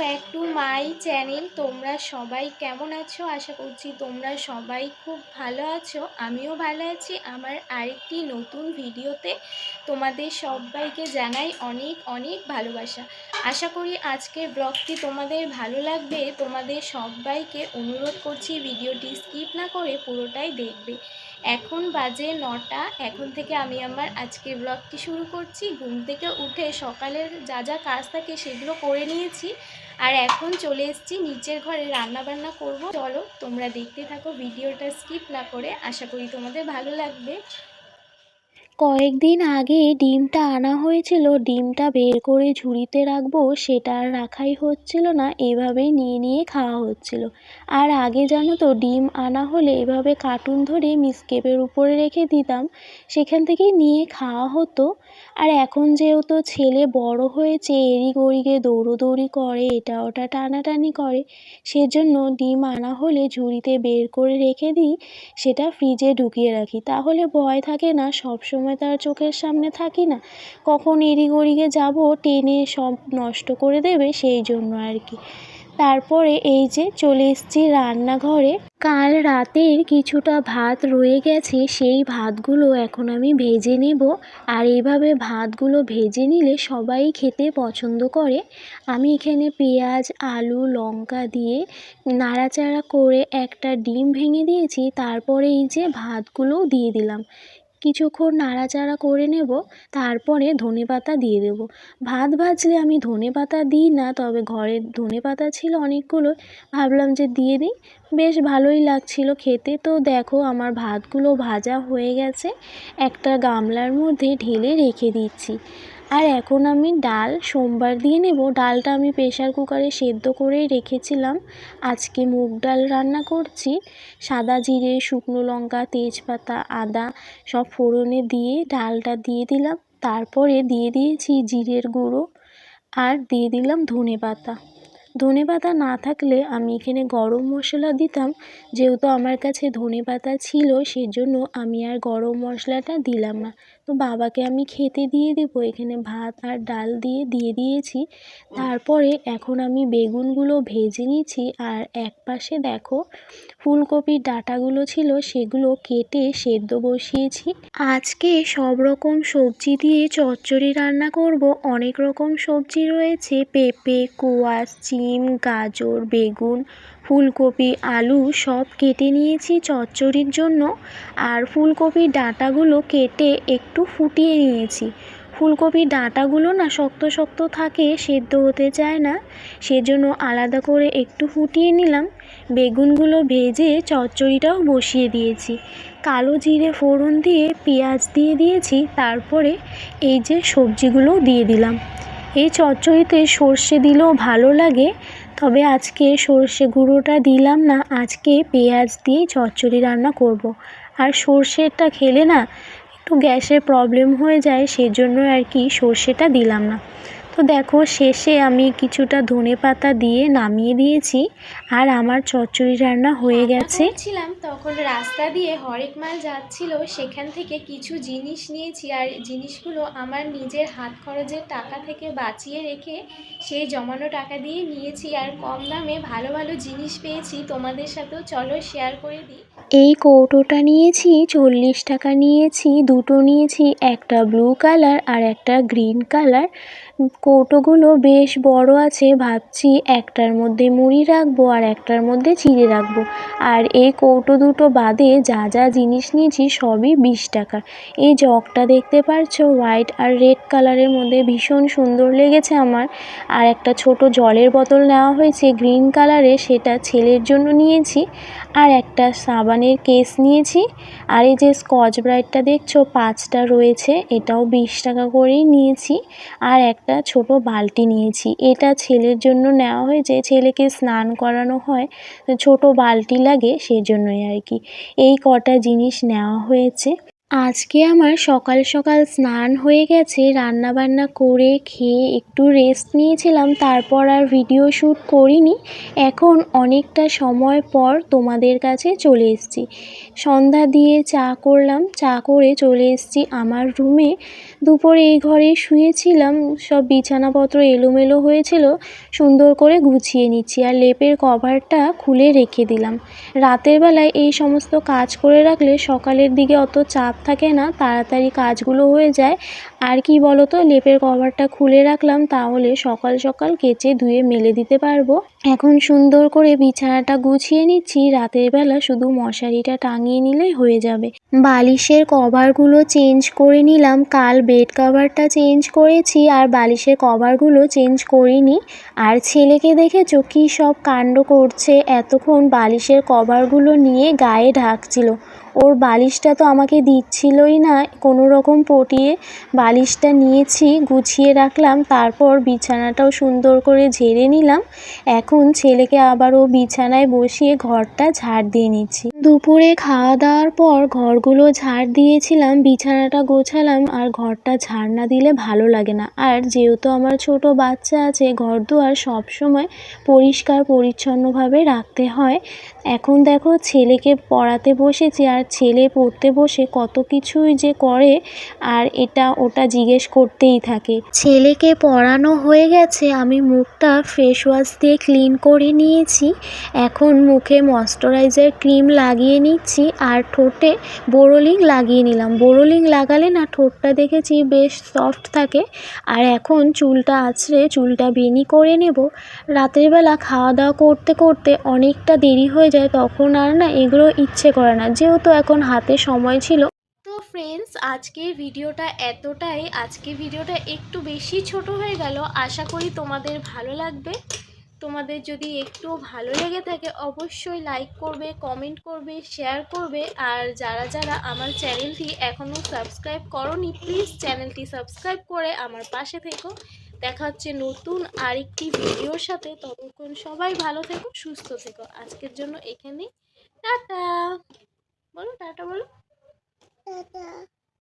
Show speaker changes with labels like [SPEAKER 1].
[SPEAKER 1] Back to my channel তোমরা সবাই কেমন আছো? আশা করছি তোমরা সবাই খুব ভালো আছো। আমিও ভালো আছি। আমার আরেকটি নতুন ভিডিওতে তোমাদের সবাইকে জানাই অনেক অনেক ভালোবাসা। আশা করি আজকের ব্লগটি তোমাদের ভালো লাগবে। তোমাদের সবাইকে অনুরোধ করছি ভিডিওটি স্কিপ না করে পুরোটাই দেখবে। এখন বাজে নটা। এখন থেকে আমি আমার আজকের ব্লগটি শুরু করছি। ঘুম থেকে উঠে সকালের যা যা কাজ থাকে সেগুলো করে নিয়েছি। আর এখন চলে এসেছি নিচের ঘরে রান্না বান্না করব। চলো তোমরা দেখতে থাকো ভিডিওটা স্কিপ না করে। আশা করি তোমাদের ভালো লাগবে। কয়েকদিন আগে ডিমটা আনা হয়েছিল, ডিমটা বের করে ঝুড়িতে রাখব, সেটা আর রাখাই হচ্ছিল না, এভাবেই নিয়ে নিয়ে খাওয়া হচ্ছিল। আর আগে জানো তো, ডিম আনা হলে এভাবে কার্টুন ধরে মিসকেপের উপরে রেখে দিতাম, সেখান থেকেই নিয়ে খাওয়া হতো। আর এখন যেহেতু ছেলে বড় হয়েছে এদিক ওদিকে দৌড়োদৌড়ি করে, এটা ওটা টানাটানি করে, সেজন্য ডিম আনা হলে ঝুড়িতে বের করে রেখে দিই, সেটা ফ্রিজে ঢুকিয়ে রাখি। তাহলে ভয় থাকে না, সবসময় সময় তার চোখের সামনে থাকি না। কখন এদিক ওদিকে যাব, টেনে সব নষ্ট করে দেবে সেই জন্য আর কি। তারপরে এই যে চলে এসেছি রান্নাঘরে। কাল রাতের কিছুটা ভাত রয়ে গেছে, সেই ভাতগুলো এখন আমি ভেজে নেব। আর এইভাবে ভাতগুলো ভেজে নিলে সবাই খেতে পছন্দ করে। আমি এখানে পেঁয়াজ, আলু, লঙ্কা দিয়ে নাড়াচাড়া করে একটা ডিম ভেঙে দিয়েছি। তারপরে এই যে ভাতগুলোও দিয়ে দিলাম। কিছুক্ষণ নাড়াচাড়া করে নেব, তারপরে ধনে পাতা দিয়ে দেব। ভাত ভাজলে আমি ধনে পাতা দিই না, তবে ঘরে ধনে পাতা ছিল অনেকগুলো, ভাবলাম যে দিয়ে দিই। বেশ ভালোই লাগছিল খেতে। তো দেখো, আমার ভাতগুলো ভাজা হয়ে গেছে। একটা গামলার মধ্যে ঢেলে রেখে দিচ্ছি। আর এখন আমি ডাল সোমবার দিয়ে নেব। ডালটা আমি প্রেশার কুকারে সেদ্ধ করেই রেখেছিলাম। আজকে মুগ ডাল রান্না করছি। সাদা জিরে, শুকনো লঙ্কা, তেজপাতা, আদা সব ফোড়নে দিয়ে ডালটা দিয়ে দিলাম। তারপরে দিয়ে দিয়েছি জিরের গুঁড়ো আর দিয়ে দিলাম ধনে পাতা। ধনে পাতা না থাকলে আমি এখানে গরম মশলা দিতাম। যেহেতু আমার কাছে ধনে পাতা ছিল, সেজন্য আমি আর গরম মশলাটা দিলাম না। তো বাবাকে আমি খেতে দিয়ে দেবো। এখানে ভাত আর ডাল দিয়ে দিয়ে দিয়েছি। তারপরে এখন আমি বেগুনগুলো ভেজে নিচ্ছি। আর এক পাশে দেখো ফুলকপির ডাঁটাগুলো ছিল, সেগুলো কেটে সেদ্ধ বসিয়েছি। আজকে সব রকম সবজি দিয়ে চচ্চড়ি রান্না করব। অনেক রকম সবজি রয়েছে, পেঁপে, কোয়াশ, চিম, গাজর, বেগুন, ফুলকপি, আলু সব কেটে নিয়েছি চচ্চড়ির জন্য। আর ফুলকপির ডাঁটাগুলো কেটে একটু ফুটিয়ে নিয়েছি। ফুলকপির ডাঁটাগুলো না শক্ত শক্ত থাকে, সেদ্ধ হতে চায় না। সেজন্য আলাদা করে একটু ফুটিয়ে নিলাম। বেগুনগুলো ভেজে চচ্চড়িটাও বসিয়ে দিয়েছি। কালো জিরে ফোড়ন দিয়ে পেঁয়াজ দিয়ে দিয়েছি, তারপরে এই যে সবজিগুলোও দিয়ে দিলাম। এই চচ্চড়িতে সর্ষে দিলেও ভালো লাগে, তবে আজকে সর্ষে গুঁড়োটা দিলাম না, আজকে পেঁয়াজ দিয়েই চচ্চড়ি রান্না করব। আর সর্ষেটা খেলে না একটু গ্যাসের প্রবলেম হয়ে যায় সেজন্য আর কি সর্ষেটা দিলাম না। তো দেখো শেষে আমি কিছুটা ধনে পাতা দিয়ে নামিয়ে দিয়েছি আর আমার চচ্চড়ি রান্না হয়ে গেছে। ছিলাম তখন রাস্তা দিয়ে হরেক মাল যাচ্ছিল সেখান থেকে কিছু জিনিস নিয়েছি আর জিনিসগুলো আমার নিজের হাত খরচের টাকা থেকে বাঁচিয়ে রেখে সেই জমানো টাকা দিয়ে নিয়েছি আর কম দামে ভালো ভালো জিনিস পেয়েছি। তোমাদের সাথেও চলো শেয়ার করে দিই। এই কৌটোটা নিয়েছি, চল্লিশ টাকা নিয়েছি, দুটো নিয়েছি, একটা ব্লু কালার আর একটা গ্রিন কালার। কৌটোগুলো বেশ বড় আছে, ভাবছি একটার মধ্যে মুড়ি রাখব আর একটার মধ্যে চিড়ে রাখব। আর এই কৌটো দুটো বাদে যা যা জিনিস নিয়েছি সবই বিশ টাকার। এই জগটা দেখতে পারছ? হোয়াইট আর রেড কালারের মধ্যে ভীষণ সুন্দর লেগেছে আমার। আর একটা ছোট জলের বোতল নেওয়া হয়েছে গ্রিন কালারে সেটা ছেলের জন্য নিয়েছি। আর একটা সাবানের কেস নিয়েছি। আর এই যে স্কচ ব্রাইটটা দেখছ, পাঁচটা রয়েছে, এটাও বিশ টাকা করেই নিয়েছি। আর একটা ছোট বালতি নিয়েছি। এটা ছেলের জন্য নেওয়া হয়েছে ছেলেকে স্নান করানো হয়, ছোট বালতি লাগে সেজন্যই আর কি। এই কটা জিনিস নেওয়া হয়েছে। আজকে আমার সকাল সকাল স্নান হয়ে গেছে, রান্নাবান্না করে খেয়ে একটু রেস্ট নিয়েছিলাম, তারপর আর ভিডিও শ্যুট করিনি। এখন অনেকটা সময় পর তোমাদের কাছে চলে এসেছি। সন্ধ্যা দিয়ে চা করলাম, চা করে চলে এসেছি আমার রুমে দুপুরে এই ঘরে শুয়েছিলাম, সব বিছানাপত্র এলোমেলো হয়েছিল, সুন্দর করে গুছিয়ে নিচ্ছি আর লেপের কভারটা খুলে রেখে দিলাম। রাতের বেলায় এই সমস্ত কাজ করে রাখলে সকালের দিকে অত চাপ থাকে না তাড়াতাড়ি কাজগুলো হয়ে যায়। আর কি বলো তো লেপের কভারটা খুলে রাখলাম, তাহলে সকাল সকাল কেচে ধুয়ে মেলে দিতে পারব। এখন সুন্দর করে বিছানাটা গুছিয়ে নিচ্ছি, রাতের বেলা শুধু মশারিটা টাঙিয়ে নিলেই হয়ে যাবে। বালিশের কভারগুলো চেঞ্জ করে নিলাম, কাল বেড কভারটা চেঞ্জ করেছি, আর বালিশের কভারগুলো চেঞ্জ করিনি। আর ছেলেকে দেখেছ, কী সব কাণ্ড করছে, এতক্ষণ বালিশের কভারগুলো নিয়ে গায়ে ঢাকছিল। ওর বালিশটা তো আমাকে দিচ্ছিলই না, কোনো রকম পটিয়ে বালিশটা নিয়েছি, গুছিয়ে রাখলাম, তারপর বিছানাটাও সুন্দর করে ঝেড়ে নিলাম। এখন ছেলেকে আবারও বিছানায় বসিয়ে ঘরটা ঝাড় দিয়ে নিচ্ছি। দুপুরে খাওয়া দাওয়ার পর ঘরগুলো ঝাড় দিয়েছিলাম, বিছানাটা গোছালাম, আর ঘরটা ঝাড় না দিলে ভালো লাগে না। আর যেহেতু আমার ছোট বাচ্চা আছে, ঘর দুয়ার সবসময় পরিষ্কার পরিচ্ছন্নভাবে রাখতে হয় এখন দেখো ছেলেকে পড়াতে বসেছি আর ছেলে পড়তে বসে কত কিছুই যে করে আর এটা ওটা জিজ্ঞেস করতেই থাকে। ছেলেকে পড়ানো হয়ে গেছে, আমি মুখটা ফেস ওয়াশ দিয়ে ক্লিন করে নিয়েছি। এখন মুখে ময়শ্চারাইজার ক্রিম লাগিয়ে নিচ্ছি আর ঠোঁটে বোরোলিং লাগিয়ে নিলাম। বোরোলিং লাগালে না ঠোঁটটা দেখেছি বেশ সফট থাকে। আর এখন চুলটা আছড়ে চুলটা বেনি করে নেব। রাতের বেলা খাওয়া দাওয়া করতে করতে অনেকটা দেরি হয়ে যায় তখন আর না এগুলো ইচ্ছে করে না। যেহেতু এখন হাতে সময় ছিল। তো ফ্রেন্ডস আজকের ভিডিওটা এতটাই। আজকে ভিডিওটা একটু বেশি ছোট হয়ে গেল। আশা করি তোমাদের ভালো লাগবে। তোমাদের যদি একটু ভালো লেগে থাকে, অবশ্যই লাইক করবে কমেন্ট করবে শেয়ার করবে। আর যারা যারা আমার চ্যানেলটি এখনও সাবস্ক্রাইব করনি প্লিজ চ্যানেলটি সাবস্ক্রাইব করে আমার পাশে থেকো। দেখা হচ্ছে নতুন আরেকটি ভিডিওর সাথে। ততক্ষণ সবাই ভালো থেকো, সুস্থ থেকো। আজকের জন্য এখানেই। টাটা। বলো টাটা বলো।
[SPEAKER 2] টাটা।